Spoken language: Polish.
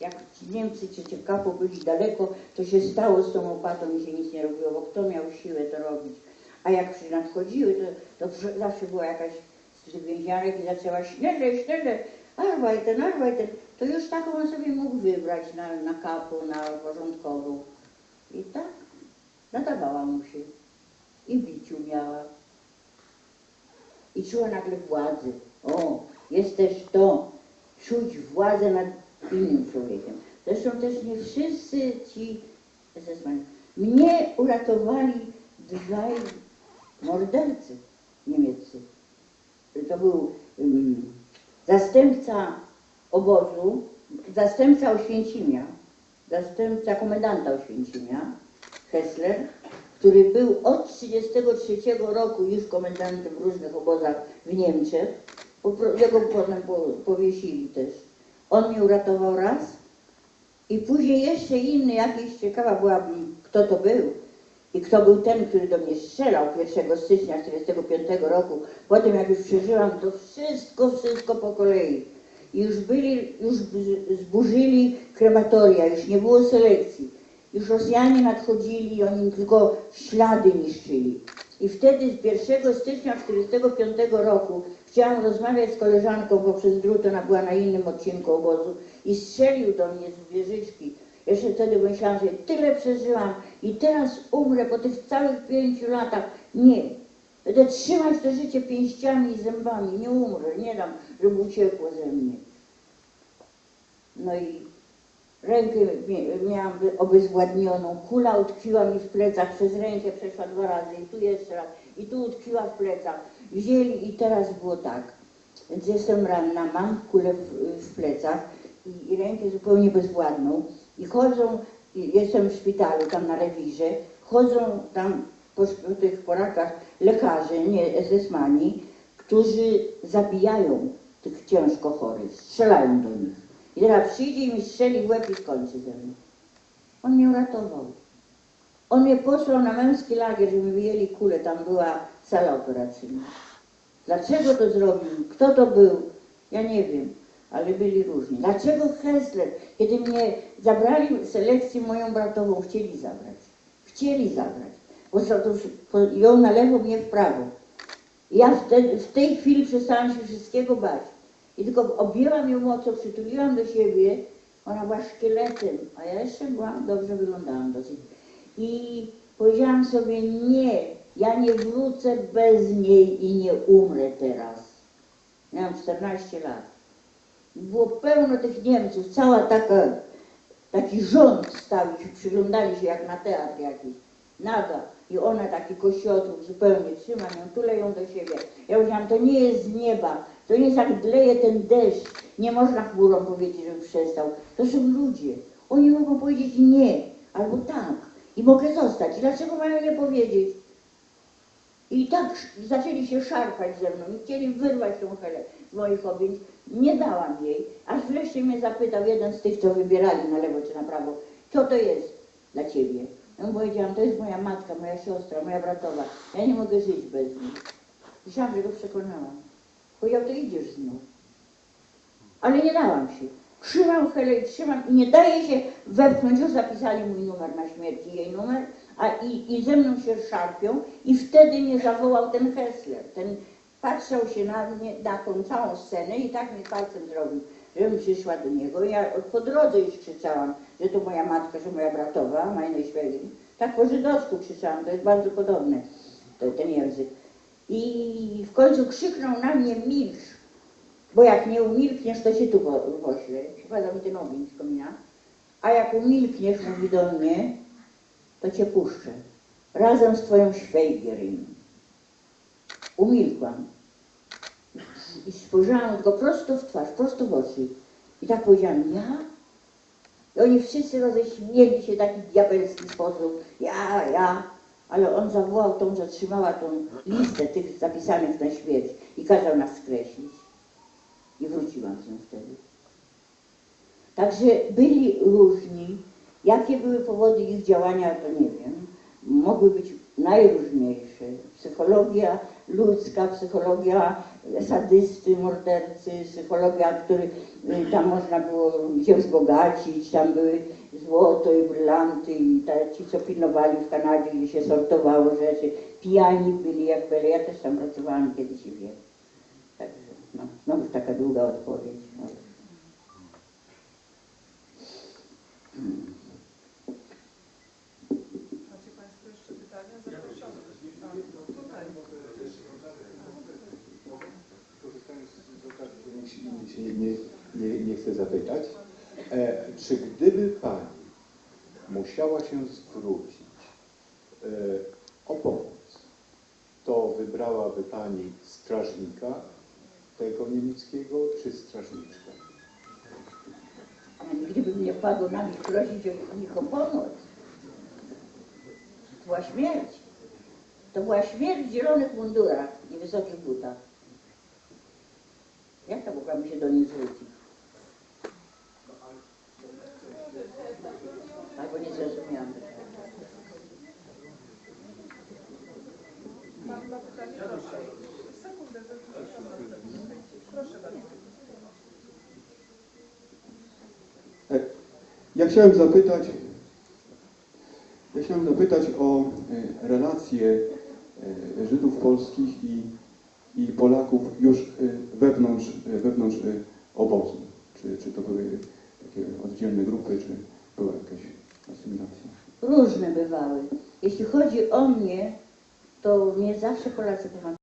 Jak Niemcy czy ci kapo byli daleko, to się stało z tą łopatą i się nic nie robiło, bo kto miał siłę to robić. A jak przy nadchodziły, to, to wsz- zawsze była jakaś z tych więziarek i zaczęła śnieżej, śnieżej, arbajten, arbajten. To już taką on sobie mógł wybrać na, na kapu, na porządkową. I tak nadawała mu się. I biciu miała. I czuła nagle władzę. O, jest też to, czuć władzę nad innym człowiekiem. Zresztą też nie wszyscy ci SS-mani. Mnie uratowali dwaj mordercy niemieccy. To był um, zastępca obozu, zastępca Oświęcimia, zastępca komendanta Oświęcimia, Hessler, który był od 1933 roku już komendantem w różnych obozach w Niemczech. Jego potem po- powiesili też. On mnie uratował raz i później jeszcze inny, jakiś ciekawa byłabym, kto to był. I kto był ten, który do mnie strzelał 1 stycznia 1945 roku. Potem jak już przeżyłam, to wszystko, wszystko po kolei. I już byli, już zburzyli krematoria, już nie było selekcji. Już Rosjanie nadchodzili i oni tylko ślady niszczyli. I wtedy z 1 stycznia 1945 roku chciałam rozmawiać z koleżanką poprzez drut, ona była na innym odcinku obozu i strzelił do mnie z wieżyczki. Jeszcze wtedy myślałam, że tyle przeżyłam i teraz umrę po tych całych pięciu latach. Nie. Będę trzymać to życie pięściami i zębami. Nie umrę, nie dam, żeby uciekło ze mnie. No i rękę miałam obezwładnioną, kula utkwiła mi w plecach, przez rękę przeszła dwa razy i tu jeszcze raz, i tu utkwiła w plecach. Wzięli i teraz było tak. Więc jestem ranna, mam kulę w, w plecach i, i rękę zupełnie bezwładną i chodzą, jestem w szpitalu, tam na rewirze, chodzą tam po, po tych porakach lekarze, nie SS-mani, którzy zabijają tych ciężko chorych, strzelają do nich. I teraz przyjdzie i mi strzeli w łeb i skończy ze mną. On mnie uratował. On mnie posłał na męski lagier, żeby wyjęli kulę, tam była sala operacyjna. Dlaczego to zrobił? Kto to był? Ja nie wiem, ale byli różni. Dlaczego Hessler, kiedy mnie zabrali selekcję moją bratową, chcieli zabrać? Chcieli zabrać. Bo ją na lewo, mnie w prawo. Ja wtedy, w tej chwili przestałam się wszystkiego bać. I tylko objęłam ją mocno, przytuliłam do siebie. Ona była szkieletem, a ja jeszcze byłam, dobrze wyglądałam dosyć. I powiedziałam sobie, nie, ja nie wrócę bez niej i nie umrę teraz. Miałam 14 lat. Było pełno tych Niemców, cała taka, taki rząd stał i się przyglądali się jak na teatr jakiś. Naga. I ona taki kościotrup zupełnie trzyma ją, tule ją do siebie. Ja powiedziałam, to nie jest z nieba, to nie jest jak dleje ten deszcz. Nie można chmurą powiedzieć, żeby przestał. To są ludzie. Oni mogą powiedzieć nie, albo tak. I mogę zostać. Dlaczego mają nie powiedzieć? I tak zaczęli się szarpać ze mną i chcieli wyrwać tą Helę z moich objęć. Nie dałam jej, aż wreszcie mnie zapytał jeden z tych, co wybierali na lewo czy na prawo, co to jest dla ciebie? Ja mu powiedziałam, to jest moja matka, moja siostra, moja bratowa. Ja nie mogę żyć bez niej. Myślałam, że go przekonałam. Powiedział, to idziesz z nią. Ale nie dałam się. Trzymam Helę i trzymam i nie daje się wepchnąć. Już zapisali mój numer na śmierć i jej numer, a i, i ze mną się szarpią i wtedy mnie zawołał ten Hessler. Ten patrzał się na mnie, na tą całą scenę i tak mi palcem zrobił, żebym przyszła do niego. Ja po drodze już krzyczałam, że to moja matka, że moja bratowa, meine Schwägerin. Tak po żydowsku krzyczałam, to jest bardzo podobne, to, ten język. I w końcu krzyknął na mnie milcz, bo jak nie umilkniesz, to się tu woślę. Przypada mi ten ogień z komina. A jak umilkniesz, mówi do mnie, to cię puszczę. Razem z twoją Schweigerin. Umilkłam. I spojrzałam go prosto w twarz, prosto w oczy. I tak powiedziałam, ja? I oni wszyscy roześmieli się w taki diabelski sposób. Ja, ja. Ale on zawołał tą, że trzymała tą listę tych zapisanych na śmierć i kazał nas skreślić. I wróciłam z nią wtedy. Także byli różni. Jakie były powody ich działania, to nie wiem. Mogły być najróżniejsze. Psychologia ludzka, psychologia sadysty, mordercy, psychologia, który y, tam można było się wzbogacić, tam były złoto i brylanty i ta, ci, co pilnowali w Kanadzie, gdzie się sortowało rzeczy, pijani byli jak byli. Ja też tam pracowałam kiedyś i wiem. Także, no, znowu taka długa odpowiedź. No. Macie Państwo jeszcze pytania? Zapraszam. A, tutaj. Korzystając z okazji, że nikt się, nikt się nie, nie, nie, chce zapytać, e, czy gdyby Pani musiała się zwrócić e, o pomoc, to wybrałaby Pani strażnika tego niemieckiego, czy strażniczkę? Gdyby mnie wpadło na nich prosić o nich o pomoc, to była śmierć. To była śmierć w zielonych mundurach i wysokich butach. Mogłabym się do nich zwrócić? Albo nie zrozumiałam. E, Ja chciałem zapytać, ja chciałem zapytać o e, relacje e, Żydów polskich i, i Polaków już e, wewnątrz, e, wewnątrz e, obozu. Czy, czy to były takie oddzielne grupy, czy była jakaś asymilacja? Różne bywały. Jeśli chodzi o mnie, to mnie zawsze Polacy pomagają.